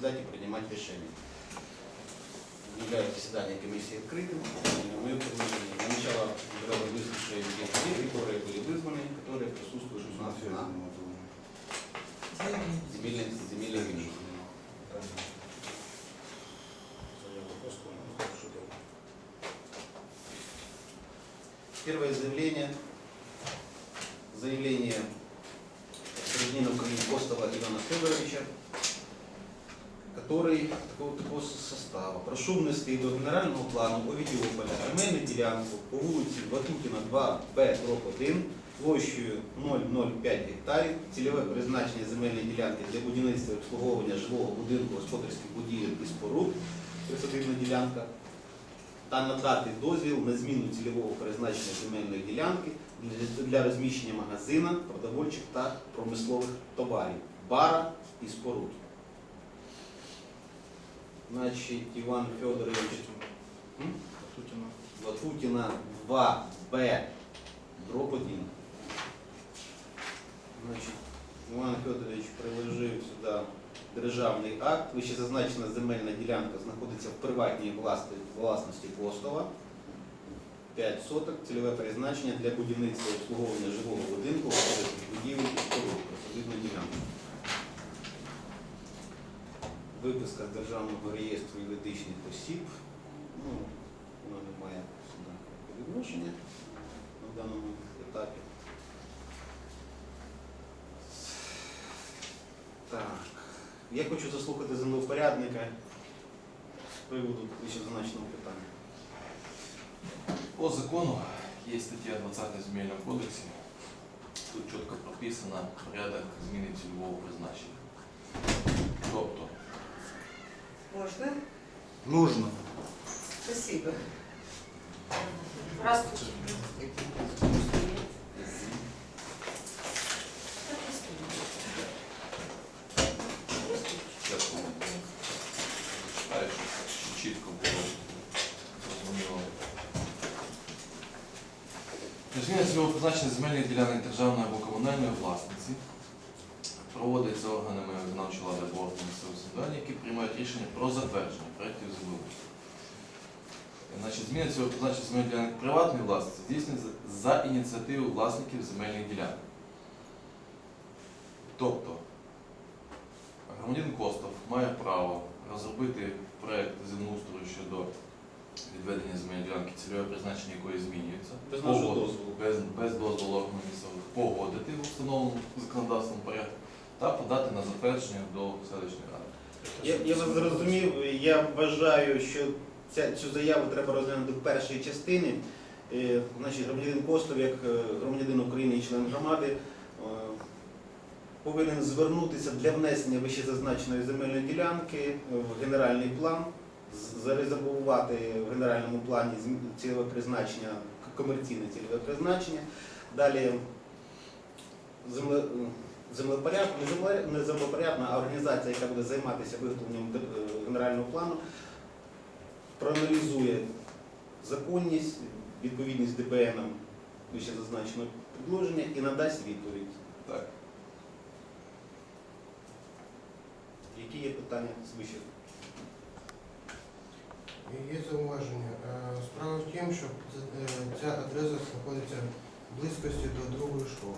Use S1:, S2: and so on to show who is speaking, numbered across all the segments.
S1: заседать и принимать решения. Объявляю заседание комиссии открытым. Предложение для начала было выслушать тех людей, которые были вызваны, которые присутствуют у нас на земельной комиссии. Первое заявление. Заявление гражданина Украины Костова Ивана Федоровича, который такого, такого состава. Прошу внести до генерального плану Овідіополя земельну ділянку по вулиці Ватутіна 2Б 1 площею 005 гектарів, цільове призначення земельної ділянки для будівництва і обслуговування жилого будинку, господарських будівель і споруд, присадибна ділянка, та надати дозвіл на зміну цільового призначення земельної ділянки для розміщення магазина, продовольчих та промислових товарів, бара і споруд. Значить, Іван Федорович? Ватутіна 2Б, дроб 1. Значить, Іван Федорович приложив сюди державний акт. Вищезазначена земельна ділянка знаходиться в приватній власності Костова. 5 соток, цільове призначення для будівництва обслуговування жилого будинку, господарських будівель і споруд, присадибна ділянка. Виписка з Державного реєстру юридичних осіб. Ну, вона не має відношення на даному етапі. Так. Я хочу заслухати землевпорядника з приводу вищезазначеного питання.
S2: По закону есть статья 20 в Земельном кодексе. Тут четко прописано порядок зміни цільового призначення. Тобто,
S3: Можно?
S1: Нужно.
S3: Спасибо.
S4: Здравствуйте.
S2: зараз читаю, щоб чітко було зрозуміло. Зміна цільового призначення земельних ділянок державної або комунальної власниці проводиться органами місцевого самоврядування, які приймають рішення про затвердження проєктів землеустрою. Значить, зміна цього призначення земельних ділянок приватної власності здійснюється за ініціативи власників земельних ділянок. Тобто, громадянин Костов має право розробити проєкт землеустрою щодо відведення земельної ділянки, цільове призначення якої змінюється.
S1: Без дозволу.
S2: Без, без дозволу органу місцевих погодити в установленому законодавством порядку та подати на затвердження до селищної ради.
S1: Я, я вас зрозумів, я вважаю, що ця, цю заяву треба розглянути в першій частині. Е, Значить, громадянин Костов, як е, громадянин України і член громади, е, повинен звернутися для внесення вищезазначеної земельної ділянки в генеральний план, зарезервувати в генеральному плані зм- цільове призначення, комерційне цільове призначення. Далі земле, землепорядна, не землепорядна, а організація, яка буде займатися виготовленням е, генерального плану, проаналізує законність, відповідність ДБН вище зазначеного предложення і надасть відповідь.
S2: Так.
S1: Які є питання з вище?
S5: Є зауваження. Е, Справа в тім, що е, ця адреса знаходиться в близькості до другої школи,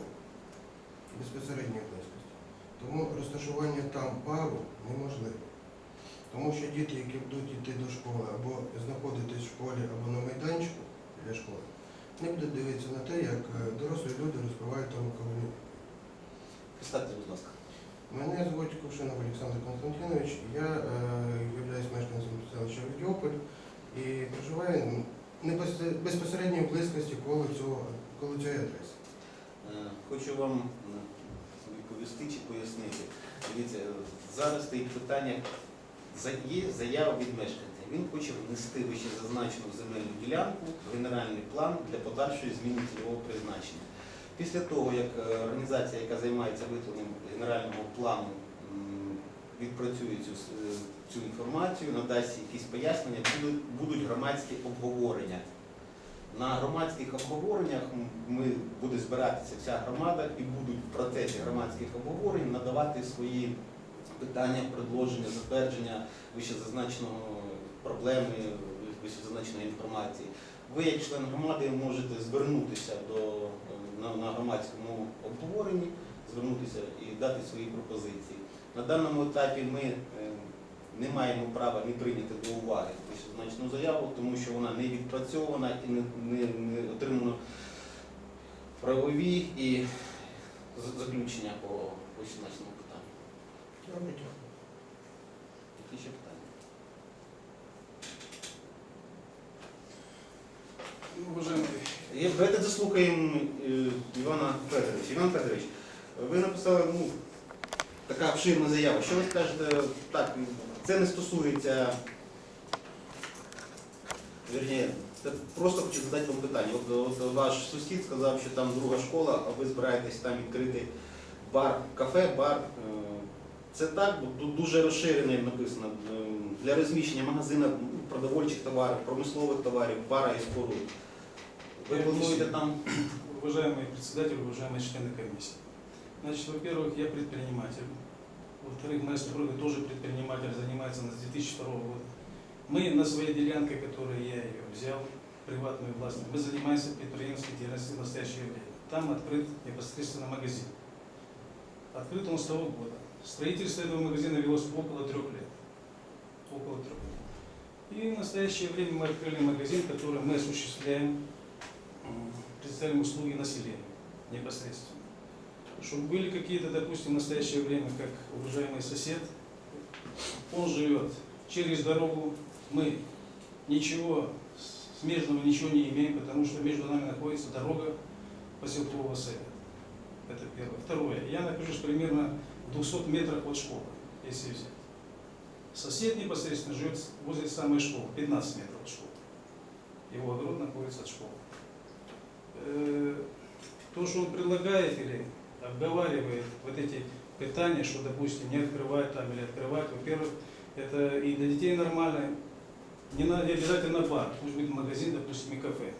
S5: безпосередньої близькості. Тому розташування там пару неможливо. Тому що діти, які будуть йти до школи або знаходитись в школі, або на майданчику біля школи, не будуть дивитися на те, як е, дорослі люди розпивають там каву.
S1: Представте, будь ласка.
S5: Мене звуть Кувшинов Олександр Константинович. Я е, являюсь мешканцем селища Відьополь і проживаю не безпосередньо в близькості коло цього коло цієї адреси.
S1: Е, Хочу вам е, відповісти чи пояснити. Дивіться, е, зараз стоїть питання, є заява від мешканця. Він хоче внести вище зазначену земельну ділянку в генеральний план для подальшої зміни цільового призначення. Після того, як організація, яка займається виготовленням генерального плану, відпрацює цю, цю інформацію, надасть якісь пояснення, будуть, будуть громадські обговорення. На громадських обговореннях ми буде збиратися вся громада і будуть в процесі громадських обговорень надавати свої питання, предложення, затвердження вищезазначеного проблеми, вищезазначеної інформації. Ви, як член громади, можете звернутися до на, на громадському обговоренні, звернутися і дати свої пропозиції. На даному етапі ми е, не маємо права не прийняти до уваги вищезазначену заяву, тому що вона не відпрацьована і не, не, не отримано правові і заключення по вищезазначеному питанню. Які ще питання?
S4: Уважаемый,
S1: Давайте заслухаємо е, Івана Федоровича. Іван Федорович, ви написали ну, така обширна заява. Що ви скажете? Так, це не стосується. Вірні, це просто хочу задати вам питання. От, от ваш сусід сказав, що там друга школа, а ви збираєтесь там відкрити бар, кафе, бар. Е, Це так, бо тут дуже розширене написано е, для розміщення магазинів ну, продовольчих товарів, промислових товарів, бара і споруд. Ви плануєте там
S4: уважаемый председатель, уважаемые члены комиссии. Значит, во-первых, я предприниматель. Во-вторых, моя супруга тоже предприниматель, занимается она с 2002 года. Мы на своей делянке, которую я ее взял, приватную власть, мы занимаемся предпринимательской деятельностью в настоящее время. Там открыт непосредственно магазин. Открыт он с того года. Строительство этого магазина велось около трех лет. Около трех лет. И в настоящее время мы открыли магазин, который мы осуществляем представляем услуги населению непосредственно. Чтобы были какие-то, допустим, в настоящее время, как уважаемый сосед, он живет через дорогу, мы ничего смежного ничего не имеем, потому что между нами находится дорога поселкового совета. Это первое. Второе. Я нахожусь примерно в 200 метрах от школы, если взять. Сосед непосредственно живет возле самой школы, 15 метров от школы. Его огород находится от школы. Э, то, что он предлагает или обговаривает вот эти питания, что, допустим, не открывать там или открывать, во-первых, это и для детей нормально, не надо обязательно бар, пусть будет магазин, допустим, и кафе.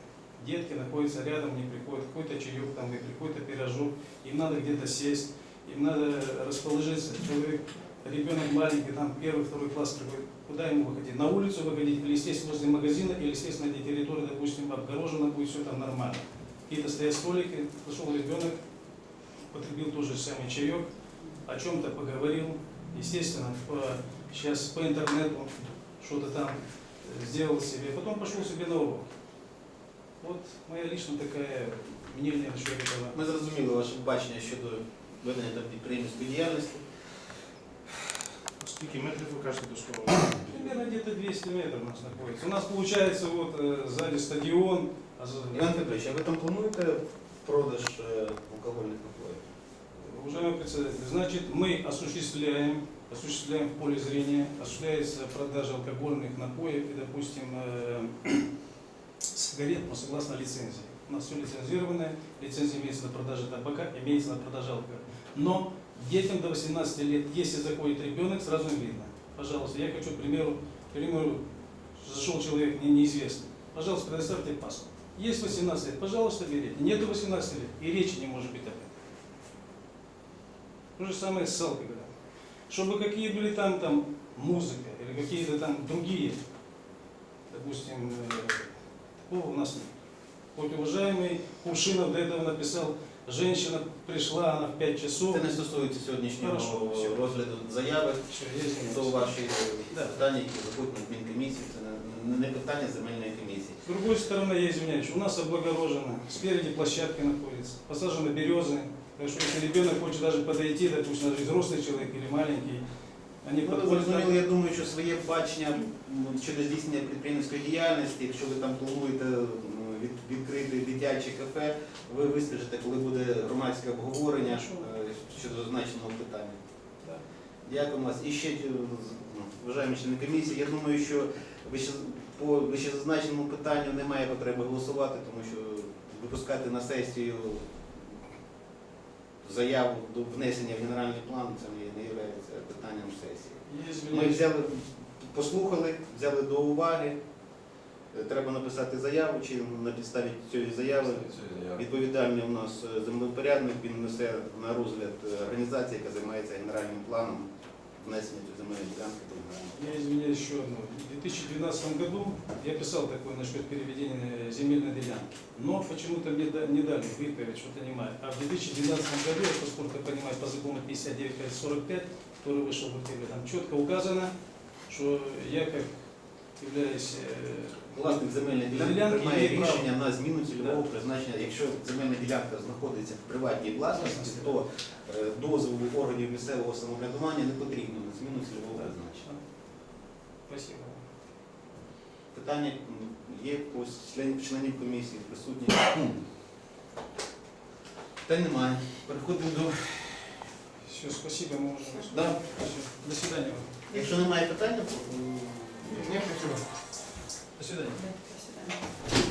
S4: Детки находятся рядом, не приходят, какой-то чаек там, какой-то пирожок, им надо где-то сесть, им надо расположиться. Человек, ребенок маленький, там первый, второй класс приходит, куда ему выходить? На улицу выходить, или сесть возле магазина, или сесть на территории, допустим, обгорожено будет, все там нормально. Какие-то стоят столики, зашел ребенок, потребил тот же самый чаек, о чем-то поговорил, естественно, по, сейчас по интернету что-то там сделал себе, потом пошел себе на урок. Вот моя лично такая мнение насчет этого.
S1: Ми зрозуміли ваше бачення щодо ведення там підприємницької діяльності.
S6: Скільки метрів ви кажете до школи?
S4: Примерно где-то 200 метров у нас находится. У нас получается вот э, сзади стадион, а за-
S1: Іван Федорович, а ви там плануєте продаж е, алкогольних напоїв?
S4: Уважаемый председатель, значит, мы осуществляем, осуществляем в поле зрения, осуществляется продажа алкогольных напоев и, допустим, э, сигарет, но согласно лицензии. У нас все лицензированное, лицензия имеется на продажу табака, имеется на продажу алкоголя. Но детям до 18 лет, если заходит ребенок, сразу видно. Пожалуйста, я хочу, к примеру, к примеру, зашел человек не- неизвестный. Пожалуйста, предоставьте паспорт. Есть 18 лет, пожалуйста, берите. Нету 18 лет, и речи не может быть об. То же самое с алкоголем. Чтобы какие были там, там музыка или какие-то там другие, допустим, э, такого у нас нет. Хоть уважаемый Кувшинов до этого написал, женщина пришла, она в 5 часов.
S1: Це не стосується сьогоднішнього
S4: Хорошо, все.
S1: розгляду заяви.
S4: Все, я извиняюсь.
S1: До ваші
S4: Да.
S1: питання, які заходять на адмінкомісію, це не- не питання земельної комісії.
S4: С другой стороны, я извиняюсь, у нас облагорожено, спереди площадка находится, посажены березы, так что если ребенок хочет даже подойти, допустим, даже взрослый человек или маленький, они
S1: Ну, ви
S4: подходят,
S1: зрозуміли, я думаю, що своє бачення м, щодо здійснення підприємницької діяльності, якщо ви там плануєте м, від- відкрити дитяче кафе, ви вискажете, коли буде громадське обговорення е, щодо зазначеного питання.
S4: Да.
S1: Дякую вас. І ще е, з- ну, вважаємо члени комісії. Я думаю, що вище, по вищезазначеному питанню немає потреби голосувати, тому що випускати на сесію заяву до внесення в генеральний план це не, є питанням сесії. Ми взяли, послухали, взяли до уваги. Е, Треба написати заяву, чи на підставі цієї заяви відповідальний у нас землевпорядник, він несе на розгляд е, організації, яка займається генеральним планом внесення цієї земельної ділянки до генерального.
S4: Я извиняюсь еще одно. В 2012 году я писал такое насчет переведения земельной делянки. Но почему-то мне да- не дали выправить, что-то не маю. А в 2012 году, поскольку я понимаю по закону 59.45, который вышел в эфире, там четко указано, что я как являюсь э,
S1: Власник земельної ділянки
S4: Ділянки
S1: приймає
S4: є право.
S1: рішення на зміну цільового
S4: Да.
S1: призначення. Якщо земельна ділянка знаходиться в приватній власності, то е, дозволу органів місцевого самоврядування не потрібно на зміну цільового призначення.
S4: Спасибо.
S1: Питання м, є у когось з членів, членів комісії, присутні? Питань немає. Переходимо до.
S4: Все, спасибо, мы можем.
S1: Да.
S4: Всё. До свидания.
S1: Якщо немає питань, то, м,
S5: не хочу. До свидания. До свидания.